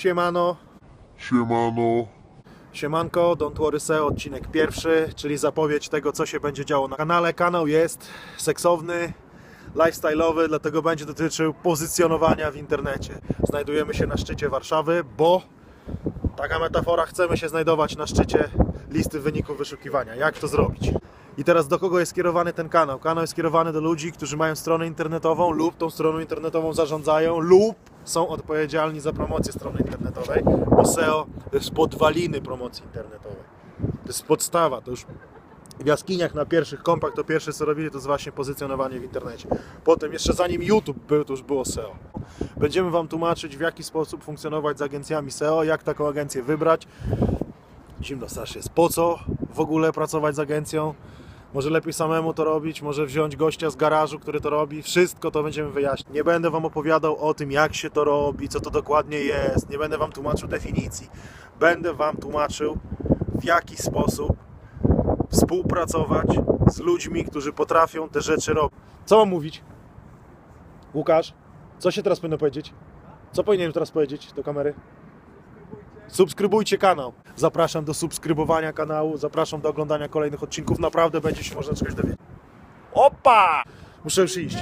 Siemano, Siemano. siemanko, Don't Worry SEO, odcinek pierwszy, czyli zapowiedź tego, co się będzie działo na kanale. Kanał jest seksowny, lifestyle'owy, dlatego będzie dotyczył pozycjonowania w internecie. Znajdujemy się na szczycie Warszawy, bo taka metafora, chcemy się znajdować na szczycie listy wyników wyszukiwania. Jak to zrobić? I teraz do kogo jest skierowany ten kanał? Kanał jest skierowany do ludzi, którzy mają stronę internetową lub tą stroną internetową zarządzają lub są odpowiedzialni za promocję strony internetowej, bo SEO to jest podwaliny promocji internetowej. To jest podstawa, to już w jaskiniach na pierwszych kompach to pierwsze co robili to jest właśnie pozycjonowanie w internecie. Potem jeszcze zanim YouTube był, to już było SEO. Będziemy Wam tłumaczyć w jaki sposób funkcjonować z agencjami SEO, jak taką agencję wybrać. Zimno strasznie jest. Po co w ogóle pracować z agencją? Może lepiej samemu to robić, może wziąć gościa z garażu, który to robi. Wszystko to będziemy wyjaśniać. Nie będę Wam opowiadał o tym, jak się to robi, co to dokładnie jest. Nie będę Wam tłumaczył definicji. Będę Wam tłumaczył, w jaki sposób współpracować z ludźmi, którzy potrafią te rzeczy robić. Co mam mówić? Łukasz, co się teraz powinno powiedzieć? Co powinienem teraz powiedzieć do kamery? Subskrybujcie kanał. Zapraszam do subskrybowania kanału, zapraszam do oglądania kolejnych odcinków. Naprawdę będzie się można czegoś dowiedzieć. Opa! Muszę już iść.